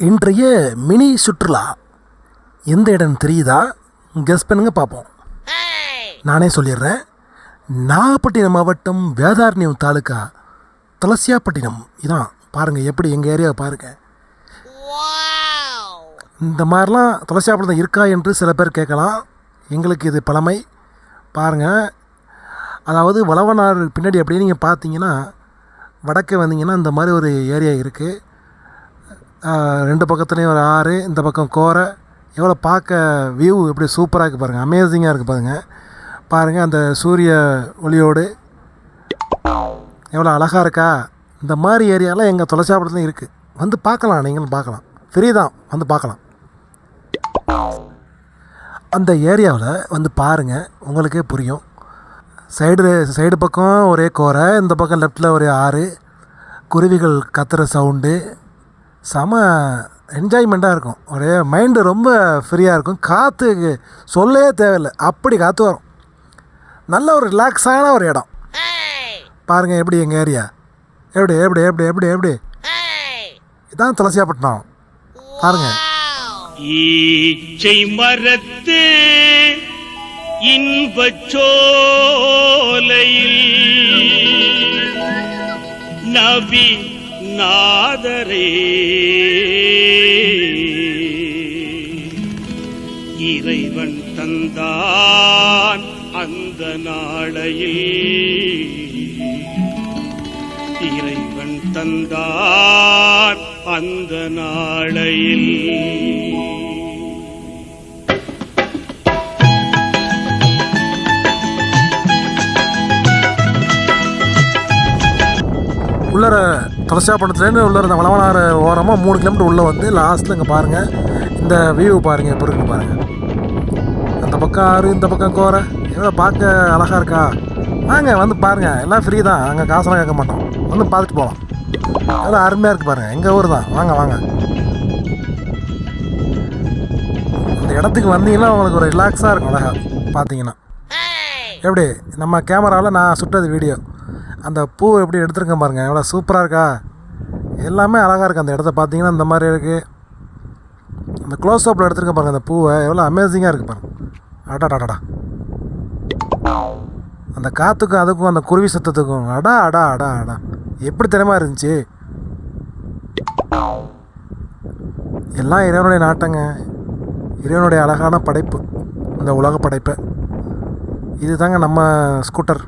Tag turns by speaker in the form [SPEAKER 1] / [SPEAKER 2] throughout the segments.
[SPEAKER 1] இன்றைய மினி சுற்றுலா. எந்த இடம் தெரியுதா? கெஸ் பண்ணுங்க பார்ப்போம். நானே சொல்லிடுறேன். நாகப்பட்டினம் மாவட்டம் வேதாரண்யம் தாலுக்கா துளசியாப்பட்டினம். இதான். பாருங்கள் எப்படி எங்கள் ஏரியாவை பாருங்கள் இந்த மாதிரிலாம் துளசியாப்பட்டினம் இருக்கா என்று சில பேர் கேட்கலாம். எங்களுக்கு இது பழமை. பாருங்கள் அதாவது வளவனார் பின்னாடி அப்படியே நீங்கள் பார்த்தீங்கன்னா வடக்கே வந்தீங்கன்னா இந்த மாதிரி ஒரு ஏரியா இருக்குது ரெண்டு பக்கத்துலேயும் ஒரு ஆறு இந்த பக்கம் கோரை. எவ்வளோ பார்க்க வியூ எப்படி சூப்பராக இருக்குது பாருங்கள் அமேசிங்காக இருக்குது பாருங்கள் பாருங்கள் அந்த சூரிய ஒளியோடு. எவ்வளோ அழகாக இருக்கா? இந்த மாதிரி ஏரியாலாம் எங்கள் துளசியாபுரத்துலையும் இருக்குது வந்து பார்க்கலாம் நீங்களும் பார்க்கலாம். ஃப்ரீ தான் வந்து பார்க்கலாம். அந்த ஏரியாவில் வந்து பாருங்கள் உங்களுக்கே புரியும். சைடு சைடு பக்கம் ஒரே கோரை இந்த பக்கம் லெஃப்டில் ஒரே ஆறு. குருவிகள் கத்துற சவுண்டு செம என்ஜாய்மெண்ட்டாக இருக்கும். ஒரே மைண்டு ரொம்ப ஃப்ரீயாக இருக்கும். காற்று சொல்லவே தேவையில்லை. அப்படி காற்று வரும். நல்ல ஒரு ரிலாக்ஸான ஒரு இடம். பாருங்கள் எப்படி எங்கள் ஏரியா எப்படி எப்படி எப்படி எப்படி எப்படி? இதான் துளசியாப்பட்டினம். பாருங்கள்
[SPEAKER 2] ஈச்சை மரத்து இன்பச்சோலையில் சோலையில் நாதரே இறைவன் தந்தான் அந்த நாளையில். இறைவன் தந்தான் அந்த நாளையில்.
[SPEAKER 1] உள்ளர துளசியாப்பட்டினத்துலேருந்து உள்ளே இருந்த வளவனார் ஓரமாக மூணு கிலோமீட்டர் உள்ளே வந்து லாஸ்ட்டில் இங்கே பாருங்கள் இந்த வியூ பாருங்கள் எப்படி இருக்கு பாருங்கள் அந்த பக்கம் ஆறு இந்த பக்கம் கோரை. எவ்வளோ பார்க்க அழகாக இருக்கா? வாங்க வந்து பாருங்கள் எல்லாம் ஃப்ரீ தான். அங்கே காசெல்லாம் கேட்க மாட்டோம். வந்து பார்த்துட்டு போகலாம் எல்லாம் அருமையாக இருக்குது பாருங்கள் எங்கள் ஊர் தான். வாங்க வாங்க. அந்த இடத்துக்கு வந்தீங்கன்னா உங்களுக்கு ஒரு ரிலாக்ஸாக இருக்கும் அழகா பார்த்தீங்கன்னா எப்படி? நம்ம கேமராவில் நான் சுட்டது வீடியோ அந்த பூ எப்படி எடுத்துருக்க பாருங்கள் எவ்வளோ சூப்பராக இருக்கா? எல்லாமே அழகாக இருக்குது அந்த இடத்த பார்த்தீங்கன்னா இந்த மாதிரி இருக்குது அந்த க்ளோஸ் அப்பில் எடுத்துருக்க பாருங்கள் அந்த பூவை. எவ்வளோ அமேசிங்காக இருக்குது பாருங்கள் அடாடாடா அந்த காற்றுக்கும் அதுக்கும் அந்த குருவி சத்தத்துக்கும் அடா அடா அடா அடா. எப்படி திறமா இருந்துச்சு? எல்லாம் இறைவனுடைய நாட்டங்க. இறைவனுடைய அழகான படைப்பு. இந்த உலக படைப்பை. இது தாங்க நம்ம ஸ்கூட்டர்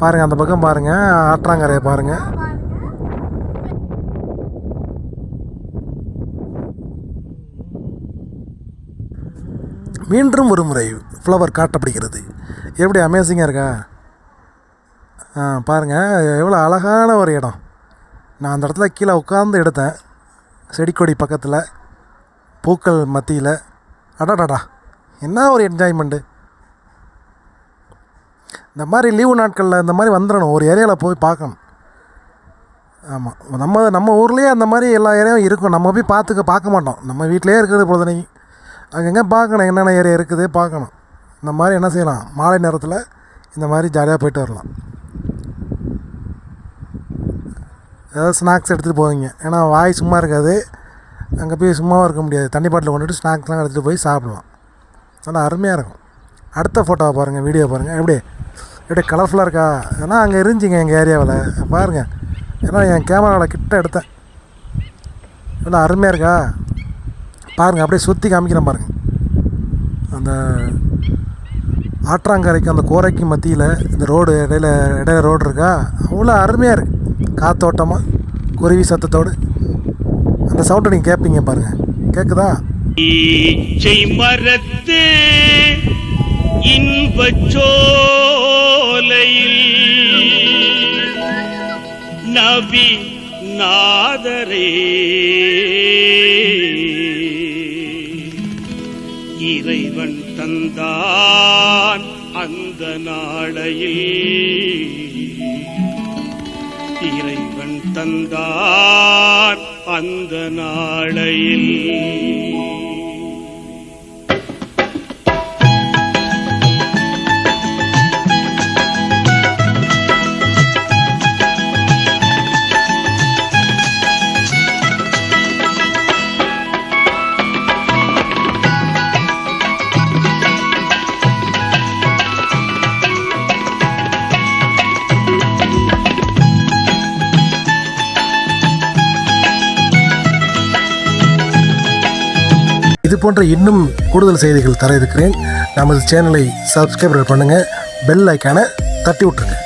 [SPEAKER 1] பாருங்கள் அந்த பக்கம் பாருங்கள் ஆற்றாங்கரையை பாருங்கள் மீண்டும் ஒரு முறை ஃப்ளவர் காட்டப்படுகிறது. எப்படி அமேசிங்காக இருக்கா? ஆ பாருங்கள் எவ்வளோ அழகான ஒரு இடம். நான் அந்த இடத்துல கீழே உட்காந்து எடுத்தேன். செடி கொடி பக்கத்தில் பூக்கள் மத்தியில். அடாடாடா என்ன ஒரு என்ஜாய்மெண்ட்டு இந்த மாதிரி லீவு நாட்களில் இந்த மாதிரி வந்துடணும். ஒரு ஏரியாவில் போய் பார்க்கணும். ஆமாம் நம்ம நம்ம ஊர்லேயே அந்த மாதிரி எல்லா ஏரியாவும் இருக்கும். நம்ம போய் பார்த்துக்க பார்க்க மாட்டோம். நம்ம வீட்டிலே இருக்கிறது பொழுதுனைக்கு அங்கங்கே பார்க்கணும்? என்னென்ன ஏரியா இருக்குது? பார்க்கணும். இந்த மாதிரி என்ன செய்யலாம்? மாலை நேரத்தில் இந்த மாதிரி ஜாலியாக போயிட்டு வரலாம். ஏதாவது ஸ்நாக்ஸ் எடுத்துகிட்டு போவீங்க. ஏன்னா வாய் சும்மா இருக்காது. அங்கே போய் சும்மாவும் இருக்க முடியாது. தண்ணி பாட்டில் கொண்டுட்டு ஸ்நாக்ஸ்லாம் எடுத்துகிட்டு போய் சாப்பிடலாம். நல்லா அருமையாக இருக்கும். அடுத்த ஃபோட்டோவை பாருங்கள் வீடியோ பாருங்கள் எப்படி? எப்படி கலர்ஃபுல்லாக இருக்கா? ஏன்னா அங்கே இருந்துச்சிங்க எங்கள் ஏரியாவில். பாருங்கள் ஏன்னா என் கேமராவில் கிட்ட எடுத்தேன். நல்லா அருமையாக இருக்கா? பாருங்கள் அப்படியே சுற்றி காமிக்கிறேன் பாருங்கள் அந்த ஆற்றாங்கரைக்கு அந்த கோரைக்கு மத்தியில் இந்த ரோடு இடையில இடையில ரோடு இருக்கா? அவ்வளோ அருமையாக இருக்குது காத்தோட்டமாக குருவி சத்தத்தோடு. அந்த சவுண்டை நீங்கள் கேட்பீங்க பாருங்கள் கேட்குதா
[SPEAKER 2] மரத்து இன்பச்சோ நபி நாதரே. இறைவன் தந்தான் அந்த நாளையில். இறைவன் தந்தான் அந்த நாளையில்.
[SPEAKER 1] இது போன்ற இன்னும் கூடுதல் செய்திகள் தர இருக்கிறேன். நமது சேனலை சப்ஸ்கிரைப் பண்ணுங்கள் பெல் ஐக்கானை தட்டி விட்டுருங்க.